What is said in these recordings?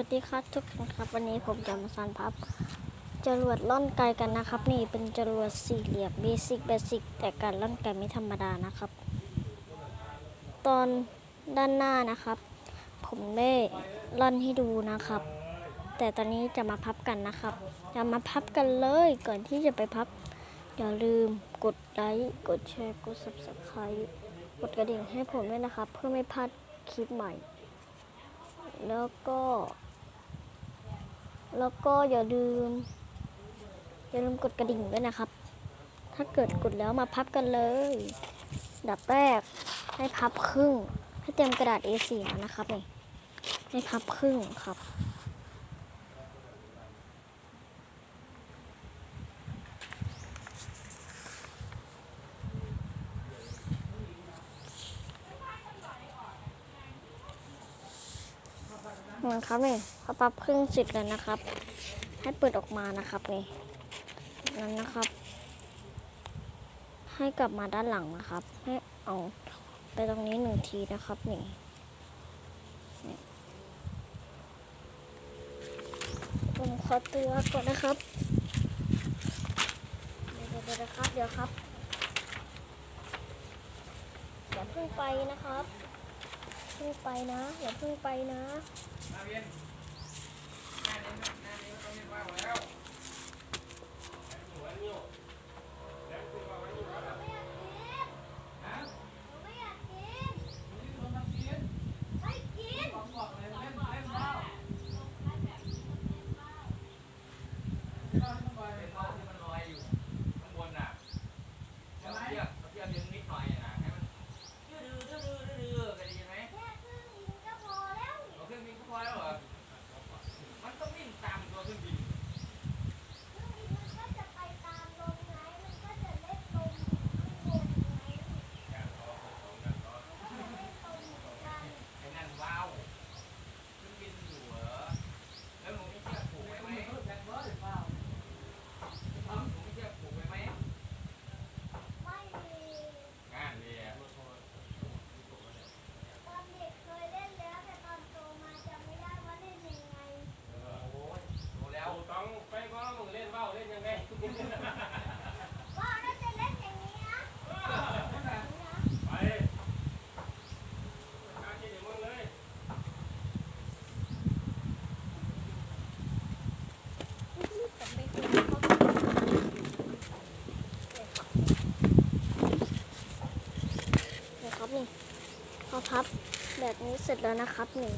วัสดีครับทุกคนครับ วันนี้ผมจะมาสานพับจรวดล่อนไกลกันนะครับ นี่เป็นจรวดสี่เหลี่ยมเบสิกเบสิกแต่การล่อนไกลไม่ธรรมดานะครับ ตอนด้านหน้านะครับ ผมได้ล่อนให้ดูนะครับ แต่ตอนนี้จะมาพับกันนะครับ จะมาพับกันเลยก่อนที่จะไปพับ อย่าลืมกดไลค์กดแชร์กด subscribe กดกระดิ่งให้ผมด้วยนะครับ เพื่อไม่พลาดคลิปใหม่แล้วก็ แล้วก็อย่าลืม อย่าลืมกดกระดิ่งด้วยนะครับ ถ้าเกิดกดแล้วมาพับกันเลย ดับแรกให้พับครึ่ง ให้เตรียมกระดาษ A4 มานะครับนี่ให้พับครึ่งครับ นะครับนี่พอปรับครึ่งเสร็จแล้วนะครับ ให้เปิดออกมานะครับนี่นั้นนะครับ ให้กลับมาด้านหลังนะครับ ให้เอาไปตรงนี้หนึ่งทีนะครับนี่ผมขอตัวก่อนนะครับเดี๋ยวเดี๋ยวเดี๋ยวครับเดี๋ยวครับอย่าเพิ่งไปนะครับเพิ่งไปนะอย่าเพิ่งไปนะ ต้องไปก็ต้องเล่นว่าวเล่นยังไงไปมาที่เดี๋ยง นี่ครับนี่พอพับแบบนี้เสร็จแล้วนะครับนี่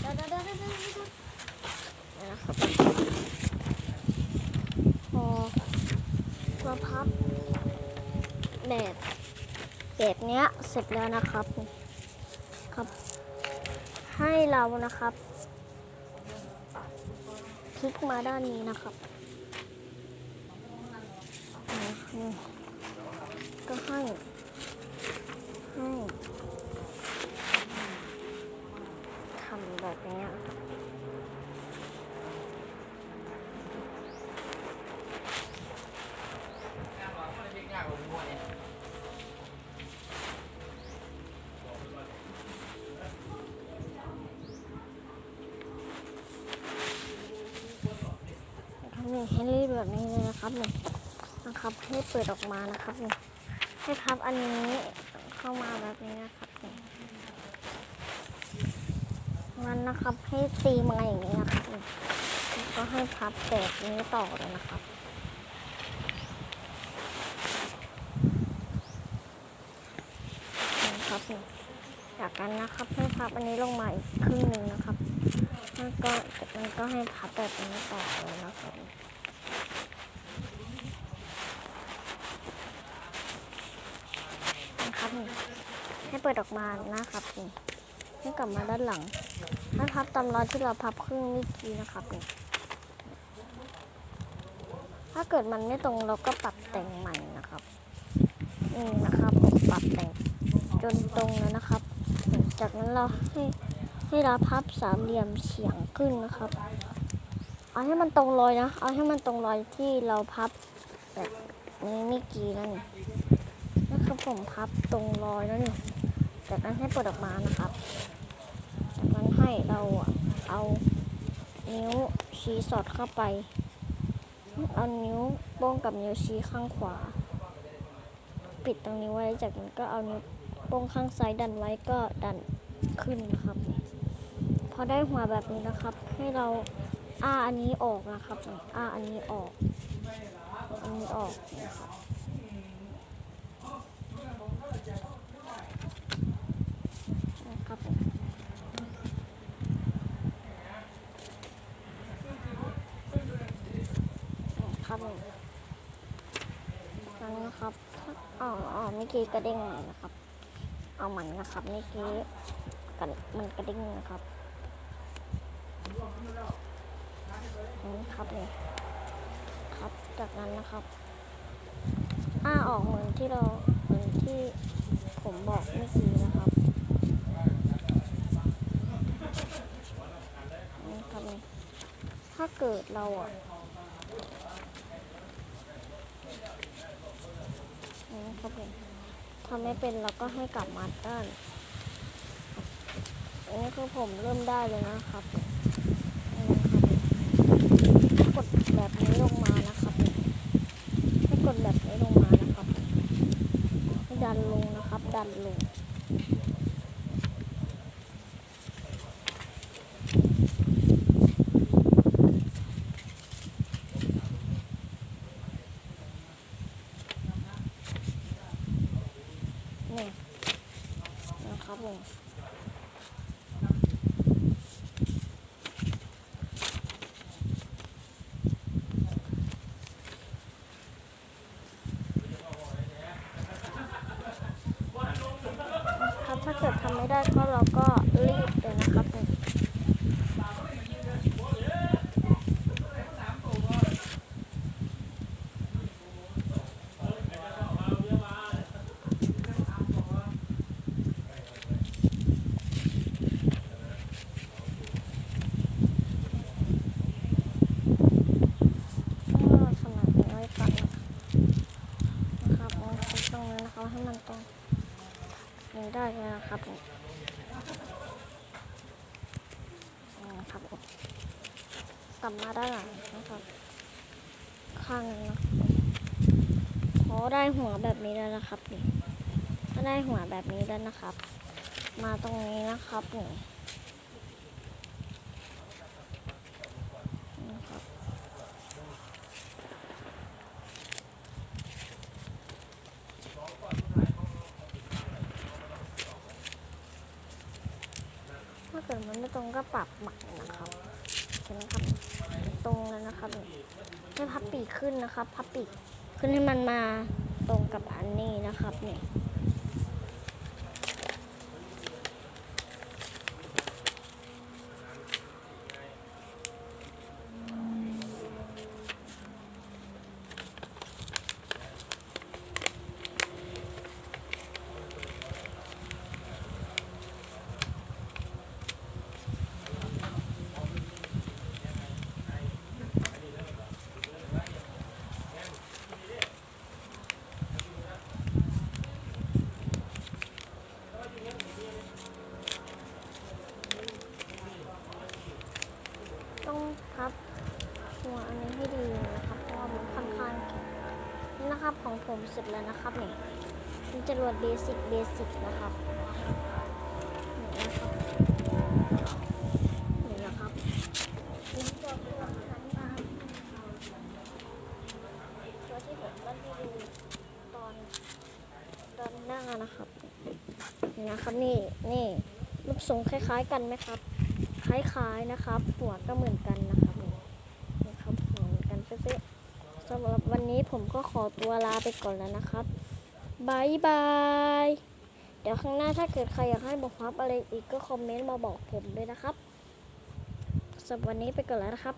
เดี๋ยวเดี๋ยวเดี๋ยวเดี๋ยวนะครับพอเราพับแบบแบบเนี้ยเสร็จแล้วนะครับครับ ให้เรานะครับพลิกมาด้านนี้นะครับก็ให้ทำแบบนี้ครับ ทำนี่ ให้รีดแบบนี้เลยนะครับนี่นะครับให้เปิดออกมานะครับนี่ให้พับอันนี้เข้ามาแบบนี้นะครับนี่งั้นนะครับให้ตีมาอย่างนี้นะครับนี่แล้วก็ให้พับแบบนี้ต่อเลยนะครับนี่ครับนี่จากนั้นนะครับให้พับอันนี้ลงมาอีกครึ่งหนึ่งนะครับแล้วก็จากนั้นก็ให้พับแบบนี้ต่อเลยนะครับนี่ ให้เปิดออกมานะครับนี่ให้กลับมาด้านหลังให้พับตามรอยที่เราพับครึ่งเมื่อกี้นะครับนี่ถ้าเกิดมันไม่ตรงเราก็ปรับแต่งใหม่นะครับนี่นะครับปรับแต่งจนตรงแล้วนะครับ จากนั้นเราให้ให้เราพับสามเหลี่ยมเฉียงขึ้นนะครับ เอาให้มันตรงรอยนะ เอาให้มันตรงรอยที่เราพับแบบนี้เมื่อกี้นั่นนะครับผมพับตรงรอยแล้วนี่ จากนั้นให้เปิดออกมานะครับ จากนั้นให้เราเอานิ้วชี้สอดเข้าไป เอานิ้วโป้งกับนิ้วชี้ข้างขวา ปิดตรงนี้ไว้ จากนั้นก็เอานิ้วโป้งข้างซ้ายดันไว้ก็ดันขึ้นนะครับ พอได้หัวแบบนี้นะครับ ให้เราอ้าอันนี้ออกนะครับอ้าอันนี้ออก อันนี้ออกนะครับครับผมนั่นนะครับอ๋ออ๋อเมื่อ กี้กระเด้งเลยนะครับ เอามันนะครับเมื่อกี้กันมันกระเด้งนะครับนี่ครับเนี่ยครับ จากนั้นนะครับอ้าออกเหมือนที่เราเหมือนที่ผมบอกเมื่อกี้นะครับนี่ครับนี่ถ้าเกิดเราอะนี่ครับผม ทำไม่เป็นเราก็ให้กลับมาด้านอันนี้คือผมเริ่มได้เลยนะครับกดแบบนี้ลงมานะครับให้กดแบบนี้ลงมานะครับ ดันลงนะครับ ดันลง นี่นะครับผมครับถ้าเกิดทำไม่ได้ก็เราก็รีบเลยนะครับผมก็ขนาดนี้ไว้ก่อนนะครับเอาคลิ ปตรงนี้นะครับให้มันตรงนี้ได้เลยนะครับนี่นะครับกลับมาด้านหลังนะครับข้างนึงนะขอได้หัวแบบนี้แล้วนะครับนี่ก็ได้หัวแบบนี้แล้วนะครับ มาตรงนี้นะครับนี่นะครับ ถ้าเกิดมันไม่ต หมักนะครับเห็นไหมครับตรงแล้วนะครับให้พับปีกขึ้นนะครับ พับปีกขึ้นให้มันมาตรงกับอันนี้นะครับเนี่ยต้องพับหัวอันนี้ให้ดีนะครับ เพราะว่ามันค่อนข้างแข็งนี่นะครับของผมเสร็จ แล้วนะครับเนี่เป็นจรวดเบสิกเบสิกนะครับนี่นะครับนี่นะครับนี่ตัวที่ผมทำมาตัวที่ผมเล่นให้ดูตอนตอนหน้านะครับนี่นะครับนี่นี่รูปทรงคล้าย ๆ กันไหมครับ คล้ายๆนะครับ หัวก็เหมือนกันนะครับนี่นะครับหัวเหมือนกันเป๊ะๆสำหรับวันนี้ ผมก็ขอตัวลาไปก่อนแล้วนะครับบายบาย เดี๋ยวข้างหน้าถ้าเกิดใครอยากให้บอกพับอะไรอีกก็คอมเมนต์มาบอกผมด้วยนะครับสำหรับวันนี้ไปก่อนแล้วนะครับ